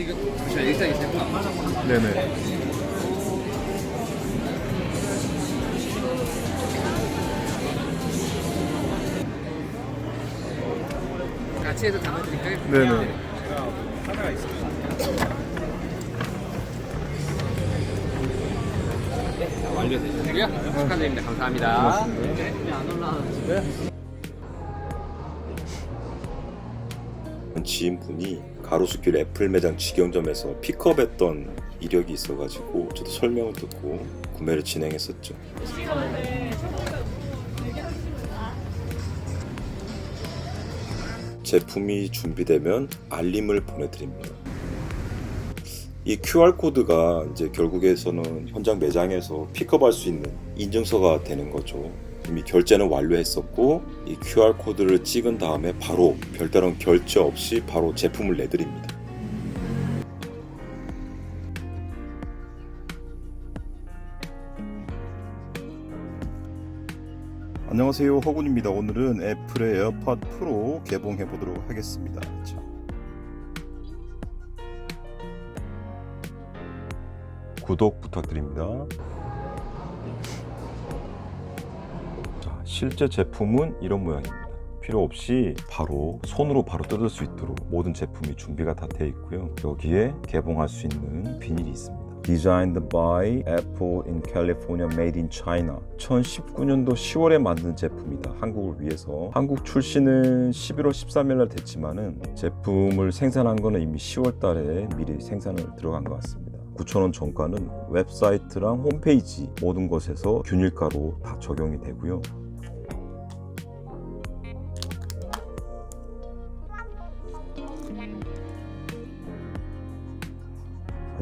지금 잠시만 일단 있어요. 네네. 같이 해서 담아드릴까요? 네네. 하나가 있습니다. 네, 자, 완료되셨고요. 축하드립니다. 감사합니다. 네, 안 올라왔어요. 지인분이 가로수길 애플 매장 직영점에서 픽업했던 이력이 있어가지고 저도 설명을 듣고 구매를 진행했었죠. 제품이 준비되면 알림을 보내드립니다. 이 QR 코드가 이제 결국에서는 현장 매장에서 픽업할 수 있는 인증서가 되는 거죠. 이미 결제는 완료했었고 이 QR 코드를 찍은 다음에 바로 별다른 결제 없이 바로 제품을 내드립니다. 안녕하세요 허군입니다. 오늘은 애플의 에어팟 프로 개봉해 보도록 하겠습니다. 자. 구독 부탁드립니다. 실제 제품은 이런 모양입니다. 필요 없이 바로 손으로 바로 뜯을 수 있도록 모든 제품이 준비가 다 되어 있고요. 여기에 개봉할 수 있는 비닐이 있습니다. Designed by Apple in California, made in China. 2019년도 10월에 만든 제품이다. 한국을 위해서. 한국 출시는 11월 13일 날 됐지만은 제품을 생산한 거는 이미 10월 달에 미리 생산을 들어간 것 같습니다. 9,000원 정가는 웹사이트랑 홈페이지 모든 것에서 균일가로 다 적용이 되고요.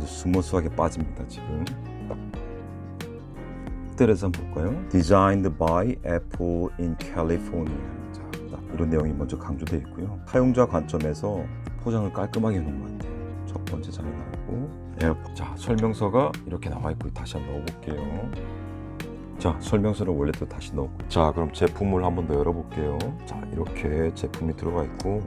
스무스하게 빠집니다 지금. 호텔에서 한번 볼까요? Designed by Apple in California. 자, 딱 이런 내용이 먼저 강조되어 있고요. 사용자 관점에서 포장을 깔끔하게 해놓은 것 같아요. 첫 번째 장이 나오고 에어팟. 자 설명서가 이렇게 나와 있고 다시 한번 넣어볼게요. 자 설명서를 원래도 다시 넣고. 자 그럼 제품을 한번 더 열어볼게요. 자 이렇게 제품이 들어가 있고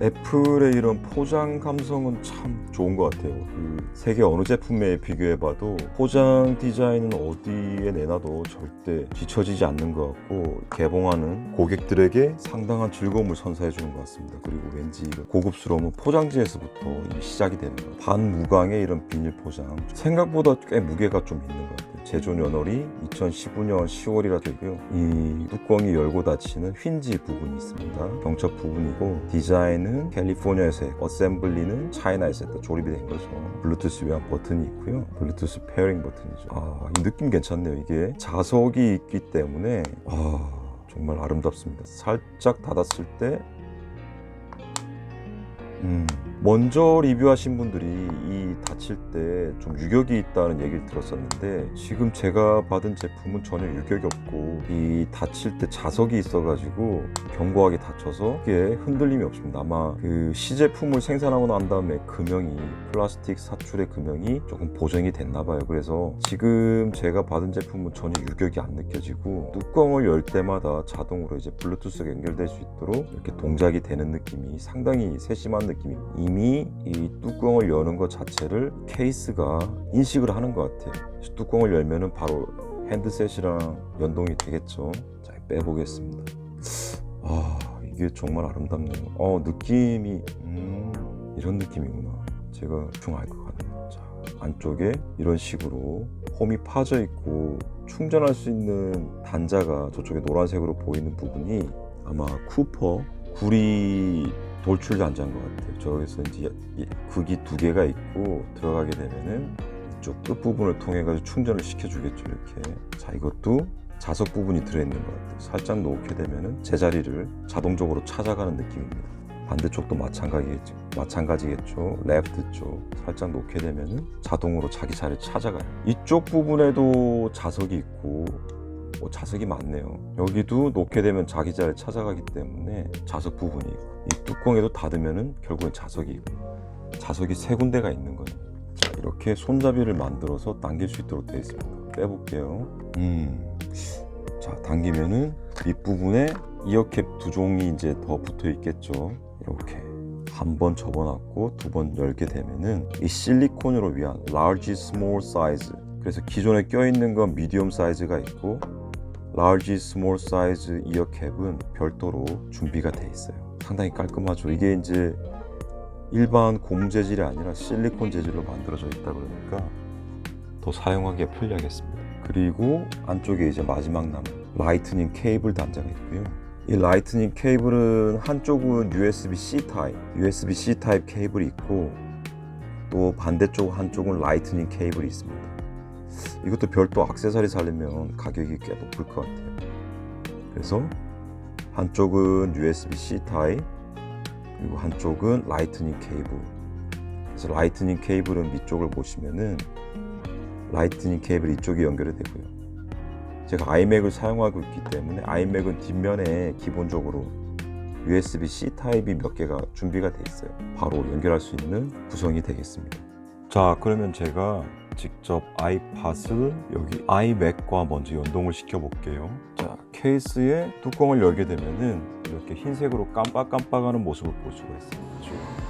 애플의 이런 포장 감성은 참 좋은 것 같아요. 그 세계 어느 제품에 비교해봐도 포장 디자인은 어디에 내놔도 절대 뒤처지지 않는 것 같고 개봉하는 고객들에게 상당한 즐거움을 선사해 주는 것 같습니다. 그리고 왠지 이런 고급스러움은 포장지에서부터 시작이 되는 것 같아요. 반무광의 이런 비닐 포장 생각보다 꽤 무게가 좀 있는 것 같아요. 제조 연월이 2015년 10월이라 되고요. 이 뚜껑이 열고 닫히는 휜지 부분이 있습니다. 경첩 부분이고 디자인은 캘리포니아에서 했고 어셈블리는 차이나에서 했다 조립이 된 거죠. 블루투스 위한 버튼이 있고요. 블루투스 페어링 버튼이죠. 아, 이 느낌 괜찮네요. 이게 자석이 있기 때문에 아, 정말 아름답습니다. 살짝 닫았을 때 음, 먼저 리뷰하신 분들이 이 닫힐 때좀 유격이 있다는 얘기를 들었었는데 지금 제가 받은 제품은 전혀 유격이 없고 이 닫힐 때 자석이 있어가지고 견고하게 닫혀서 이게 흔들림이 없습니다. 아마 그 시제품을 생산하고 난 다음에 금형이 플라스틱 사출의 금형이 조금 보정이 됐나 봐요. 그래서 지금 제가 받은 제품은 전혀 유격이 안 느껴지고 뚜껑을 열 때마다 자동으로 이제 블루투스가 연결될 수 있도록 이렇게 동작이 되는 느낌이 상당히 세심한 느낌이 이미 이 뚜껑을 여는 것 자체를 케이스가 인식을 하는 것 같아요. 뚜껑을 열면은 바로 핸드셋이랑 연동이 되겠죠. 자, 빼보겠습니다. 아, 이게 정말 아름답네요. 어, 느낌이 음, 이런 느낌이구나. 제가 대충 알것 같네요. 자, 안쪽에 이런 식으로 홈이 파져 있고 충전할 수 있는 단자가 저쪽에 노란색으로 보이는 부분이 아마 쿠퍼 구리 돌출 단자인 것 같아요. 저기서 이제 이 극이 두 개가 있고 들어가게 되면은 이쪽 끝 부분을 통해 가지고 충전을 시켜주겠죠. 이렇게. 자, 이것도 자석 부분이 들어있는 것 같아요. 살짝 놓게 되면은 제자리를 자동적으로 찾아가는 느낌입니다. 반대쪽도 마찬가지겠죠. 마찬가지겠죠. 레프트 쪽 살짝 놓게 되면은 자동으로 자기 자리를 찾아가요. 이쪽 부분에도 자석이 있고 뭐 자석이 많네요. 여기도 놓게 되면 자기 자리를 찾아가기 때문에 자석 부분이 있고 이 뚜껑에도 닫으면은 결국엔 자석이 있고 자석이 세 군데가 있는 거예요. 자 이렇게 손잡이를 만들어서 당길 수 있도록 되어 있습니다. 빼볼게요. 음 자 당기면은 윗부분에 이어캡 두 종이 이제 더 붙어 있겠죠 이렇게 한 번 접어놨고 두 번 열게 되면은 이 실리콘으로 위한 large, small size 그래서 기존에 껴있는 건 미디엄 사이즈가 있고 large, small size 이어캡은 별도로 준비가 돼 있어요. 상당히 깔끔하죠. 이게 이제 일반 고무 재질이 아니라 실리콘 재질로 만들어져 있다 그러니까 더 사용하기에 편리하겠습니다. 그리고 안쪽에 이제 마지막 남은 라이트닝 케이블 단자가 있고요. 이 라이트닝 케이블은 한쪽은 USB-C 타입, USB-C 타입 케이블이 있고 또 반대쪽 한쪽은 라이트닝 케이블이 있습니다. 이것도 별도 액세서리 살리면 가격이 꽤 높을 것 같아요. 그래서 한쪽은 USB-C 타입 그리고 한쪽은 라이트닝 케이블. 그래서 라이트닝 케이블은 위쪽을 보시면은 라이트닝 케이블 이쪽이 연결이 되고요. 제가 아이맥을 사용하고 있기 때문에 아이맥은 뒷면에 기본적으로 USB-C 타입이 몇 개가 준비가 돼 있어요. 바로 연결할 수 있는 구성이 되겠습니다. 자, 그러면 제가 직접 아이팟을 여기 아이맥과 먼저 연동을 시켜 볼게요. 자, 케이스의 뚜껑을 열게 되면은 이렇게 흰색으로 깜빡깜빡하는 모습을 볼 수가 있습니다.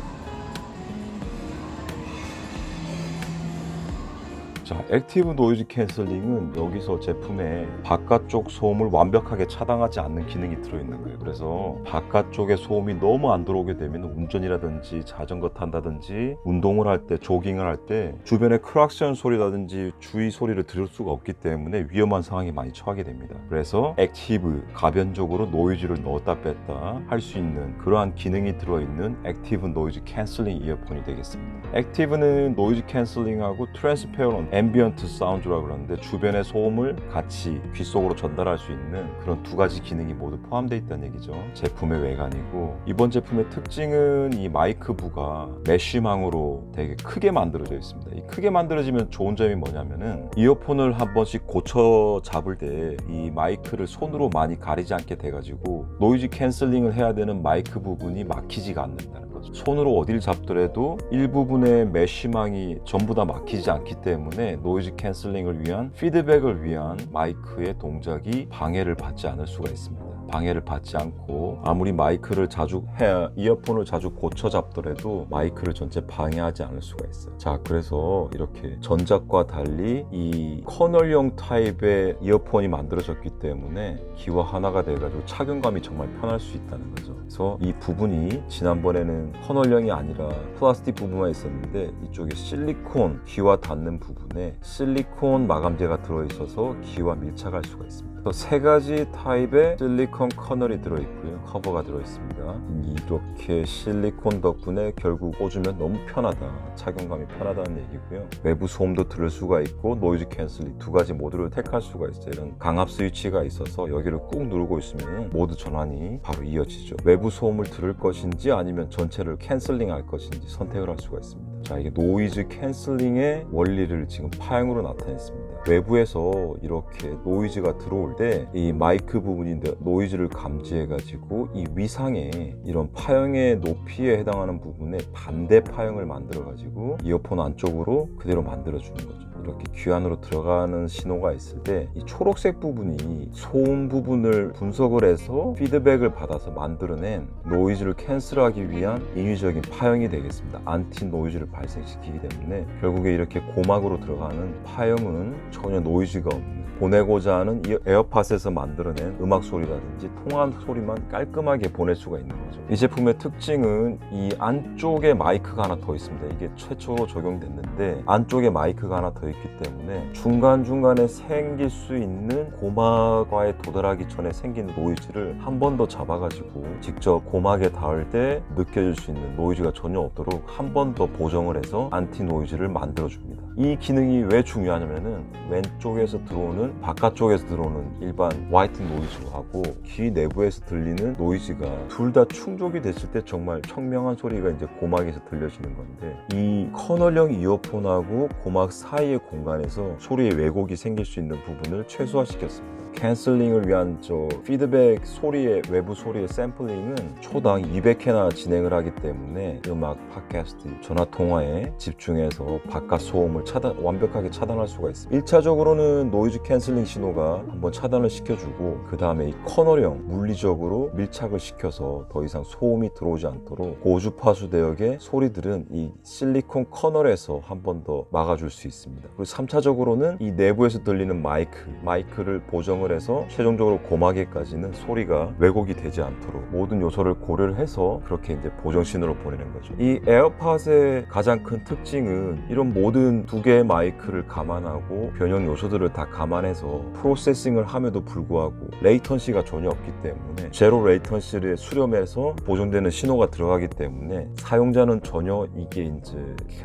자, 액티브 노이즈 캔슬링은 여기서 제품에 바깥쪽 소음을 완벽하게 차단하지 않는 기능이 들어있는 거예요. 그래서 바깥쪽에 소음이 너무 안 들어오게 되면 운전이라든지 자전거 탄다든지 운동을 할 때, 조깅을 할 때 주변에 크락션 소리라든지 주의 소리를 들을 수가 없기 때문에 위험한 상황에 많이 처하게 됩니다. 그래서 액티브, 가변적으로 노이즈를 넣었다 뺐다 할 수 있는 그러한 기능이 들어있는 액티브 노이즈 캔슬링 이어폰이 되겠습니다. 액티브는 노이즈 캔슬링하고 트랜스페어런 앰비언트 사운드라고 그러는데 주변의 소음을 같이 귀 속으로 전달할 수 있는 그런 두 가지 기능이 모두 포함되어 있다는 얘기죠. 제품의 외관이고 이번 제품의 특징은 이 마이크 부가 메쉬망으로 되게 크게 만들어져 있습니다. 이 크게 만들어지면 좋은 점이 뭐냐면은 이어폰을 한 번씩 고쳐 잡을 때 이 마이크를 손으로 많이 가리지 않게 돼가지고 노이즈 캔슬링을 해야 되는 마이크 부분이 막히지가 않는다는 거죠. 손으로 어딜 잡더라도 일부분의 메쉬망이 전부 다 막히지 않기 때문에 노이즈 캔슬링을 위한 피드백을 위한 마이크의 동작이 방해를 받지 않을 수가 있습니다. 방해를 받지 않고 아무리 마이크를 자주 해 이어폰을 자주 고쳐 잡더라도 마이크를 전체 방해하지 않을 수가 있어요. 자, 그래서 이렇게 전작과 달리 이 커널형 타입의 이어폰이 만들어졌기 때문에 귀와 하나가 돼가지고 착용감이 정말 편할 수 있다는 거죠. 그래서 이 부분이 지난번에는 커널형이 아니라 플라스틱 부분만 있었는데 이쪽에 실리콘 귀와 닿는 부분에 실리콘 마감재가 들어있어서 귀와 밀착할 수가 있습니다. 그래서 세 가지 타입의 실리콘 커널이 들어있고요. 커버가 들어있습니다. 이렇게 실리콘 덕분에 결국 꽂으면 너무 편하다. 착용감이 편하다는 얘기고요. 외부 소음도 들을 수가 있고 노이즈 캔슬링 두 가지 모드를 택할 수가 있어요. 이런 강압 스위치가 있어서 여기를 꾹 누르고 있으면 모드 전환이 바로 이어지죠. 외부 소음을 들을 것인지 아니면 전체를 캔슬링 할 것인지 선택을 할 수가 있습니다. 자, 이게 노이즈 캔슬링의 원리를 지금 파형으로 나타냈습니다. 외부에서 이렇게 노이즈가 들어올 때 이 마이크 부분이 노이즈를 감지해가지고 이 위상에 이런 파형의 높이에 해당하는 부분에 반대 파형을 만들어가지고 이어폰 안쪽으로 그대로 만들어주는 거죠. 이렇게 귀 안으로 들어가는 신호가 있을 때 이 초록색 부분이 소음 부분을 분석을 해서 피드백을 받아서 만들어낸 노이즈를 캔슬하기 위한 인위적인 파형이 되겠습니다. 안티 노이즈를 발생시키기 때문에 결국에 이렇게 고막으로 들어가는 파형은 전혀 노이즈가 없는 보내고자 하는 이 에어팟에서 만들어낸 음악 소리라든지 통화 소리만 깔끔하게 보낼 수가 있는 거죠. 이 제품의 특징은 이 안쪽에 마이크가 하나 더 있습니다. 이게 최초로 적용됐는데 안쪽에 마이크가 하나 더 있기 때문에 중간중간에 생길 수 있는 고막과에 도달하기 전에 생긴 노이즈를 한 번 더 잡아가지고 직접 고막에 닿을 때 느껴질 수 있는 노이즈가 전혀 없도록 한 번 더 보정을 해서 안티 노이즈를 만들어줍니다. 이 기능이 왜 중요하냐면은 왼쪽에서 들어오는 바깥쪽에서 들어오는 일반 화이트 노이즈하고 귀 내부에서 들리는 노이즈가 둘 다 충족이 됐을 때 정말 청명한 소리가 이제 고막에서 들려지는 건데 이 커널형 이어폰하고 고막 사이의 공간에서 소리의 왜곡이 생길 수 있는 부분을 최소화시켰습니다. 캔슬링을 위한 저 피드백 소리의 외부 소리의 샘플링은 초당 200회나 진행을 하기 때문에 음악, 팟캐스트, 전화 통화에 집중해서 바깥 소음을 차단 완벽하게 차단할 수가 있습니다. 1차적으로는 노이즈 캔슬링 신호가 한번 차단을 시켜주고 그 다음에 이 커널형 물리적으로 밀착을 시켜서 더 이상 소음이 들어오지 않도록 고주파수 대역의 소리들은 이 실리콘 커널에서 한 번 더 막아줄 수 있습니다. 그리고 3차적으로는 이 내부에서 들리는 마이크, 마이크를 보정을 해서 최종적으로 고막에까지는 소리가 왜곡이 되지 않도록 모든 요소를 고려를 해서 그렇게 이제 보정 신호를 보내는 거죠. 이 에어팟의 가장 큰 특징은 이런 모든 두 개의 마이크를 감안하고 변형 요소들을 다 감안해서 프로세싱을 함에도 불구하고 레이턴시가 전혀 없기 때문에 제로 레이턴시를 수렴해서 보정되는 신호가 들어가기 때문에 사용자는 전혀 이게 이제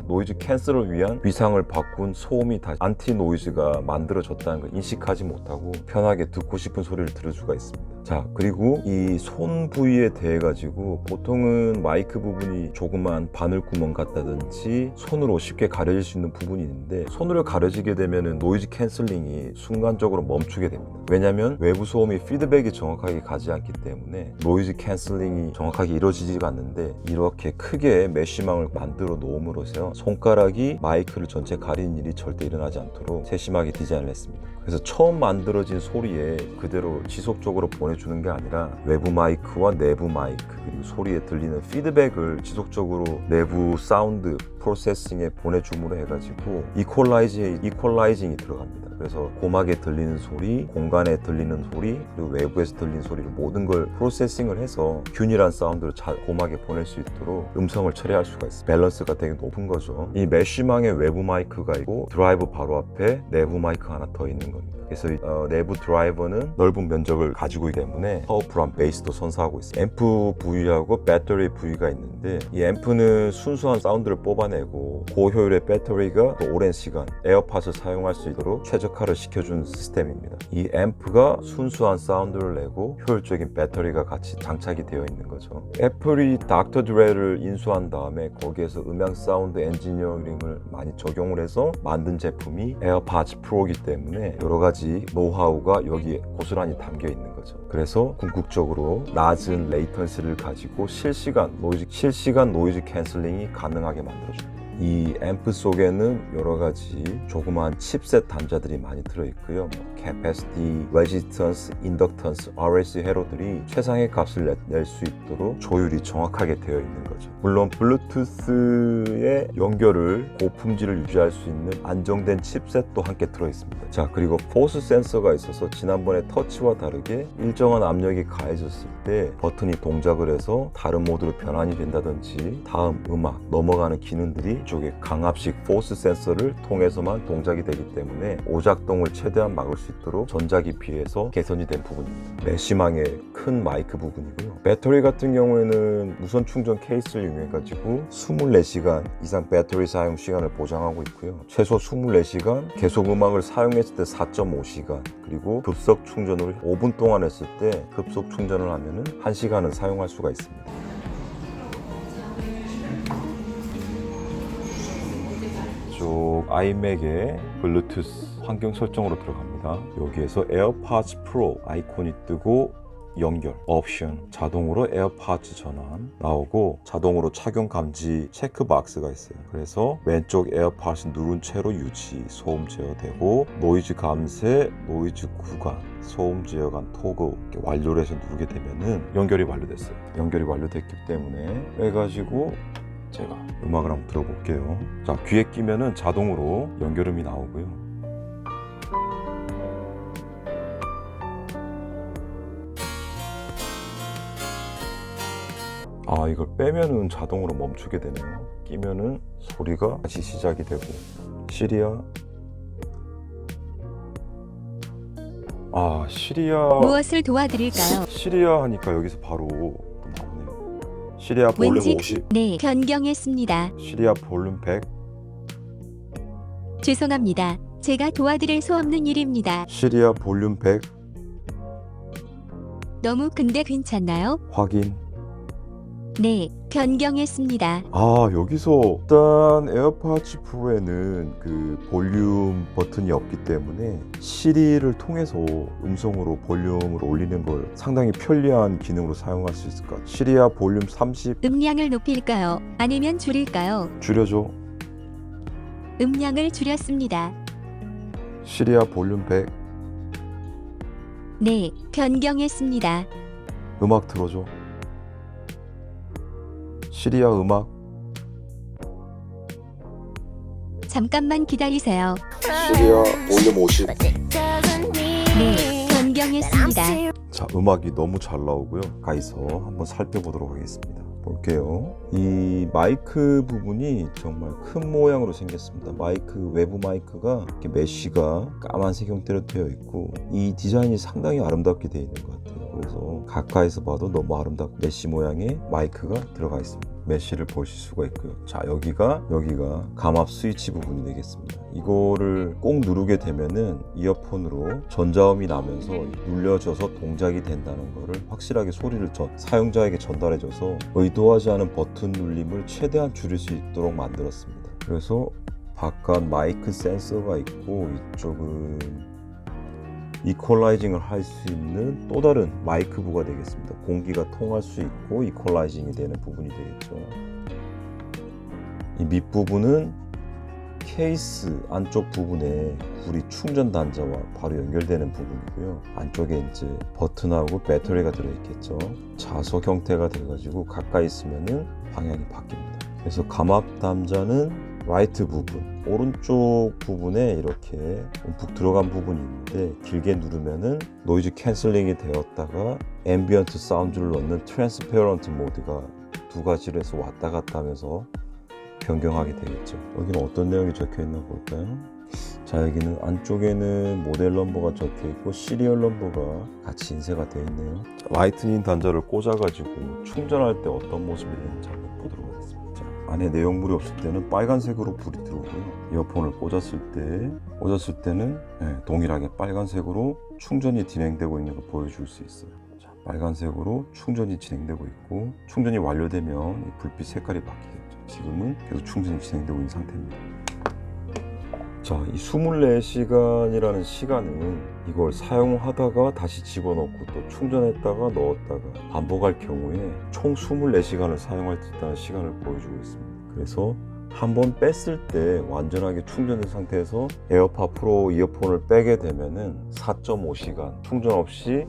노이즈 캔슬을 위한 위상을 바꾼 소음이 다 안티 노이즈가 만들어졌다는 걸 인식하지 못하고 편하게 듣고 싶은 소리를 들을 수가 있습니다. 자 그리고 이 손 부위에 대해 가지고 보통은 마이크 부분이 조그만 바늘구멍 같다든지 손으로 쉽게 가려질 수 있는 부분이 있는데 손으로 가려지게 되면 노이즈 캔슬링이 순간적으로 멈추게 됩니다. 왜냐하면 외부 소음이 피드백이 정확하게 가지 않기 때문에 노이즈 캔슬링이 정확하게 이루어지지가 않는데 이렇게 크게 메쉬망을 만들어 놓음으로써 손가락이 마이크를 전체 가리는 일이 절대 일어나지 않도록 세심하게 디자인을 했습니다. 그래서 처음 만들어진 소리에 그대로 지속적으로 보내 주는 게 아니라 외부 마이크와 내부 마이크 그리고 소리에 들리는 피드백을 지속적으로 내부 사운드 프로세싱에 보내줌으로 해가지고 이퀄라이징, 이퀄라이징이 들어갑니다. 그래서 고막에 들리는 소리, 공간에 들리는 소리, 그리고 외부에서 들리는 소리를 모든 걸 프로세싱을 해서 균일한 사운드를 잘 고막에 보낼 수 있도록 음성을 처리할 수가 있어요. 밸런스가 되게 높은 거죠. 이 메쉬망에 외부 마이크가 있고 드라이브 바로 앞에 내부 마이크 하나 더 있는 겁니다. 그래서 이, 어, 내부 드라이버는 넓은 면적을 가지고 있기 때문에 파워풀한 베이스도 선사하고 있어요. 앰프 부위하고 배터리 부위가 있는데 이 앰프는 순수한 사운드를 뽑아내고 고효율의 배터리가 또 오랜 시간 에어팟을 사용할 수 있도록 최적화를 시켜준 시스템입니다. 이 앰프가 순수한 사운드를 내고 효율적인 배터리가 같이 장착이 되어 있는 거죠. 애플이 닥터 드레를 인수한 다음에 거기에서 음향 사운드 엔지니어링을 많이 적용을 해서 만든 제품이 에어팟 프로이기 때문에 여러 가지 노하우가 여기에 고스란히 담겨 있는 거죠. 그래서 궁극적으로 낮은 레이턴시를 가지고 실시간 노이즈 실시간 노이즈 캔슬링이 가능하게 만들어줍니다. 이 앰프 속에는 여러 가지 조그마한 칩셋 단자들이 많이 들어있고요. 뭐 capacity, resistance, inductance, RS 회로들이 최상의 값을 낼 수 있도록 조율이 정확하게 되어 있는 거죠. 물론 블루투스의 연결을 고품질을 유지할 수 있는 안정된 칩셋도 함께 들어있습니다. 자 그리고 포스 센서가 있어서 지난번에 터치와 다르게 일정한 압력이 가해졌을 때 버튼이 동작을 해서 다른 모드로 변환이 된다든지 다음 음악 넘어가는 기능들이 이 쪽에 강압식 포스 센서를 통해서만 동작이 되기 때문에 오작동을 최대한 막을 수 있도록 전작에 비해서 개선이 된 부분입니다. 메시망의 큰 마이크 부분이고요. 배터리 같은 경우에는 무선 충전 케이스를 이용해 가지고 24시간 이상 배터리 사용 시간을 보장하고 있고요. 최소 24시간 계속 음악을 사용했을 때 4.5시간 그리고 급속 충전을 5분 동안 했을 때 급속 충전을 하면은 1시간은 사용할 수가 있습니다. 쪽 아이맥의 블루투스 환경 설정으로 들어갑니다. 여기에서 에어팟 프로 아이콘이 뜨고 연결, 옵션, 자동으로 에어팟 전환 나오고 자동으로 착용 감지 체크 박스가 있어요. 그래서 왼쪽 에어팟 누른 채로 유지, 소음 제어되고 노이즈 감쇄, 노이즈 구간, 소음 제어간 이렇게 완료를 해서 누르게 되면은 연결이 완료됐어요. 연결이 완료됐기 때문에 해가지고 제가 음악을 한번 들어볼게요. 자, 귀에 끼면은 자동으로 연결음이 나오고요. 아, 이걸 빼면은 자동으로 멈추게 되네요. 끼면은 소리가 다시 시작이 되고. 시리아. 아, 시리아. 무엇을 도와드릴까요? 시리아 하니까 여기서 바로. 시리아 볼륨 왠지 50. 네, 변경했습니다. 시리아 볼륨 100. 죄송합니다. 제가 도와드릴 수 없는 일입니다. 시리아 볼륨 100 너무 근데 괜찮나요? 확인 네, 변경했습니다. 아 여기서 일단 에어팟즈 프로에는 그 볼륨 버튼이 없기 때문에 시리를 통해서 음성으로 볼륨을 올리는 걸 상당히 편리한 기능으로 사용할 수 있을 것 같아요 시리아 볼륨 30 음량을 높일까요? 아니면 줄일까요? 줄여줘 음량을 줄였습니다. 시리아 볼륨 100 네, 변경했습니다. 음악 들어줘 시리아 음악. 잠깐만 기다리세요. 시리아 볼륨 50 네, 변경했습니다. 자 음악이 너무 잘 나오고요. 가이서 한번 살펴보도록 하겠습니다 볼게요. 이 마이크 부분이 정말 큰 모양으로 생겼습니다. 마이크 외부 마이크가 이렇게 메쉬가 까만색 형태로 되어 있고 이 디자인이 상당히 아름답게 되어 있는 것 같아요. 그래서 가까이서 봐도 너무 아름답고 메쉬 모양의 마이크가 들어가 있습니다 메쉬를 보실 수가 있고요. 자 여기가 여기가 감압 스위치 부분이 되겠습니다. 이거를 꼭 누르게 되면은 이어폰으로 전자음이 나면서 눌려져서 동작이 된다는 거를 확실하게 소리를 전- 사용자에게 전달해줘서 의도하지 않은 버튼 눌림을 최대한 줄일 수 있도록 만들었습니다. 그래서 바깥 마이크 센서가 있고 이쪽은 이퀄라이징을 할 수 있는 또 다른 마이크부가 되겠습니다. 공기가 통할 수 있고 이퀄라이징이 되는 부분이 되겠죠. 이 밑부분은 케이스 안쪽 부분에 우리 충전 단자와 바로 연결되는 부분이고요. 안쪽에 이제 버튼하고 배터리가 들어있겠죠. 자석 형태가 돼가지고 가까이 있으면은 방향이 바뀝니다. 그래서 감압 단자는 라이트 부분 오른쪽 부분에 이렇게 움푹 들어간 부분이 있는데 길게 누르면은 노이즈 캔슬링이 되었다가 앰비언트 사운드를 넣는 트랜스페어런트 모드가 두 가지를 해서 왔다 갔다 하면서 변경하게 되겠죠. 여기는 어떤 내용이 적혀 있나 볼까요? 자 여기는 안쪽에는 모델 넘버가 적혀 있고 시리얼 넘버가 같이 인쇄가 되어 있네요. 라이트닝 단자를 꽂아 가지고 충전할 때 어떤 모습이 되는지 안에 내용물이 없을 때는 빨간색으로 불이 들어오고요. 이어폰을 꽂았을 때 꽂았을 때는 네, 동일하게 빨간색으로 충전이 진행되고 있는 걸 보여줄 수 있어요. 자, 빨간색으로 충전이 진행되고 있고 충전이 완료되면 이 불빛 색깔이 바뀌겠죠. 지금은 계속 충전이 진행되고 있는 상태입니다 자, 이 24시간이라는 시간은 이걸 사용하다가 다시 집어넣고 또 충전했다가 넣었다가 반복할 경우에 총 24시간을 사용할 수 있다는 시간을 보여주고 있습니다. 그래서 한번 뺐을 때 완전하게 충전된 상태에서 에어팟 프로 이어폰을 빼게 되면은 4.5시간 충전 없이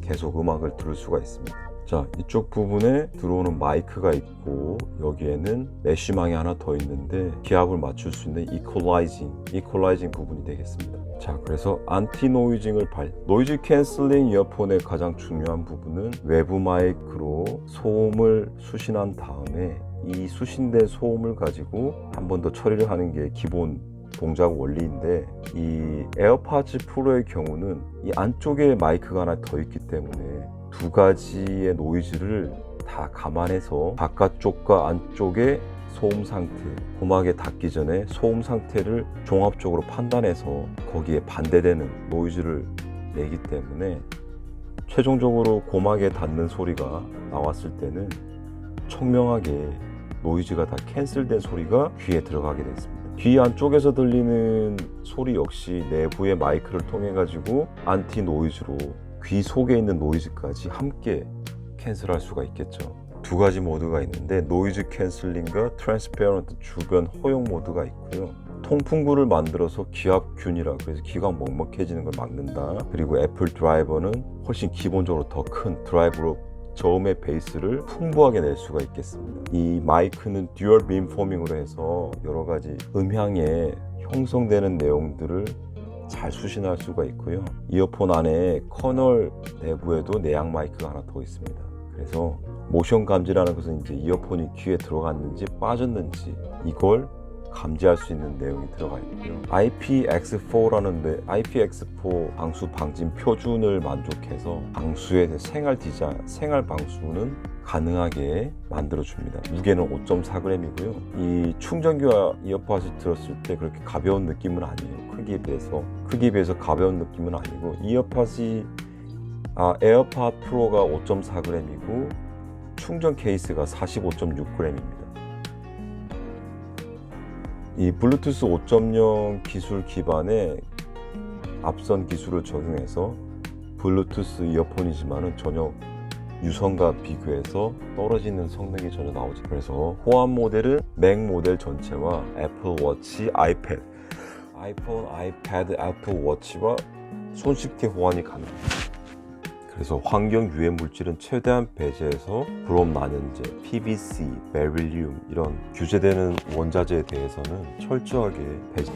계속 음악을 들을 수가 있습니다. 자, 이쪽 부분에 들어오는 마이크가 있고 여기에는 메쉬망이 하나 더 있는데 기압을 맞출 수 있는 이퀄라이징, 이퀄라이징 부분이 되겠습니다. 자, 그래서 안티 노이징을 발, 노이즈 캔슬링 이어폰의 가장 중요한 부분은 외부 마이크로 소음을 수신한 다음에 이 수신된 소음을 가지고 한 번 더 처리를 하는 게 기본 동작 원리인데 이 에어팟즈 프로의 경우는 이 안쪽에 마이크가 하나 더 있기 때문에 두 가지의 노이즈를 다 감안해서 바깥쪽과 안쪽의 소음 상태, 고막에 닿기 전에 소음 상태를 종합적으로 판단해서 거기에 반대되는 노이즈를 내기 때문에 최종적으로 고막에 닿는 소리가 나왔을 때는 청명하게 노이즈가 다 캔슬된 소리가 귀에 들어가게 됐습니다. 귀 안쪽에서 들리는 소리 역시 내부의 마이크를 통해 가지고 안티 노이즈로 귀 속에 있는 노이즈까지 함께 캔슬할 수가 있겠죠. 두 가지 모드가 있는데 노이즈 캔슬링과 트랜스페어런트 주변 허용 모드가 있고요. 통풍구를 만들어서 기압균이라 그래서 귀가 먹먹해지는 걸 막는다. 그리고 애플 드라이버는 훨씬 기본적으로 더 큰 드라이브로 저음의 베이스를 풍부하게 낼 수가 있겠습니다. 이 마이크는 듀얼 빔포밍으로 해서 여러 가지 음향에 형성되는 내용들을 잘 수신할 수가 있고요. 이어폰 안에 커널 내부에도 내양 마이크가 하나 더 있습니다. 그래서 모션 감지라는 것은 이제 이어폰이 귀에 들어갔는지 빠졌는지 이걸 감지할 수 있는 내용이 들어가 있고요. IPX4라는 IPX4 방수 방진 표준을 만족해서 방수의 생활 디자인, 생활 방수는 가능하게 만들어 줍니다. 무게는 5.4g이고요. 이 충전기와 이어팟이 들었을 때 그렇게 가벼운 느낌은 아니에요. 크기에 비해서 크기에 비해서 가벼운 느낌은 아니고 이어팟이 아, 에어팟 프로가 5.4g이고 충전 케이스가 45.6g입니다. 이 블루투스 5.0 기술 기반의 앞선 기술을 적용해서 블루투스 이어폰이지만은 전혀 유선과 비교해서 떨어지는 성능이 전혀 나오지 그래서 호환 모델은 맥 모델 전체와 애플 워치, 아이패드, 아이폰, 아이패드, 애플 워치와 손쉽게 호환이 가능합니다. 그래서 환경 유해 물질은 최대한 배제해서 브롬 난연제, PVC, 베릴륨 이런 규제되는 원자재에 대해서는 철저하게 배제.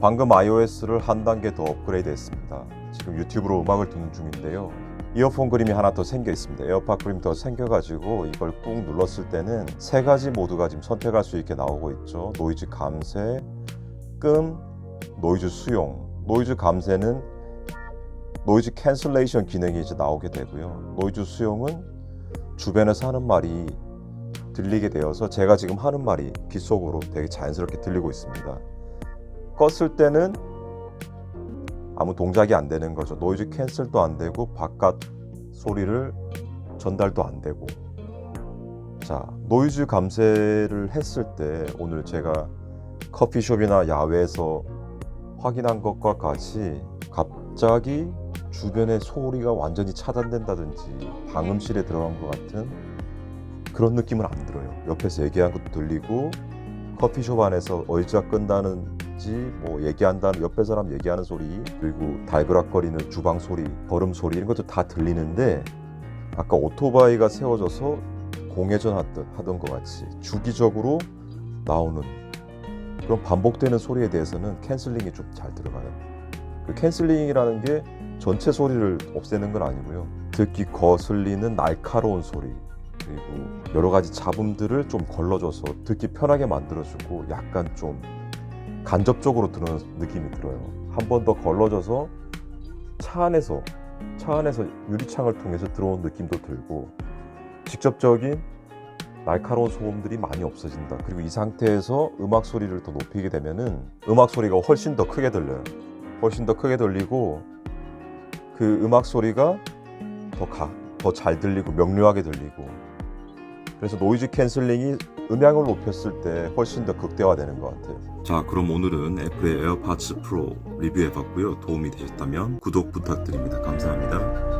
방금 iOS를 한 단계 더 업그레이드 했습니다. 지금 유튜브로 음악을 듣는 중인데요. 이어폰 그림이 하나 더 생겨 있습니다. 에어팟 그림 더 생겨가지고 이걸 꾹 눌렀을 때는 세 가지 모드가 지금 선택할 수 있게 나오고 있죠. 노이즈 감쇄, 끔, 노이즈 수용. 노이즈 감쇄는 노이즈 캔슬레이션 기능이 이제 나오게 되고요. 노이즈 수용은 주변에서 하는 말이 들리게 되어서 제가 지금 하는 말이 귓속으로 되게 자연스럽게 들리고 있습니다. 껐을 때는 아무 동작이 안 되는 거죠. 노이즈 캔슬도 안 되고 바깥 소리를 전달도 안 되고. 자, 노이즈 감쇄를 했을 때 오늘 제가 커피숍이나 야외에서 확인한 것과 같이 갑자기 주변의 소리가 완전히 차단된다든지 방음실에 들어간 것 같은 그런 느낌은 안 들어요. 옆에서 얘기한 것도 들리고 커피숍 안에서 의자 끈다는 지 뭐 얘기한다는 옆에 사람 얘기하는 소리 그리고 달그락거리는 주방 소리 걸음 소리 이런 것도 다 들리는데 아까 오토바이가 세워져서 공회전 하듯 하던 것 같이 주기적으로 나오는 그런 반복되는 소리에 대해서는 캔슬링이 좀 잘 들어가요. 그 캔슬링이라는 게 전체 소리를 없애는 건 아니고요. 듣기 거슬리는 날카로운 소리 그리고 여러 가지 잡음들을 좀 걸러줘서 듣기 편하게 만들어주고 약간 좀 간접적으로 들은 느낌이 들어요. 한 번 더 걸러줘서 차 안에서 차 안에서 유리창을 통해서 들어온 느낌도 들고 직접적인 날카로운 소음들이 많이 없어진다. 그리고 이 상태에서 음악 소리를 더 높이게 되면은 음악 소리가 훨씬 더 크게 들려요. 훨씬 더 크게 들리고 그 음악 소리가 더 가, 더 잘 들리고 명료하게 들리고 그래서 노이즈 캔슬링이 음향을 높였을 때 훨씬 더 극대화되는 것 같아요. 자, 그럼 오늘은 애플의 에어팟스 프로 리뷰해봤고요. 도움이 되셨다면 구독 부탁드립니다. 감사합니다.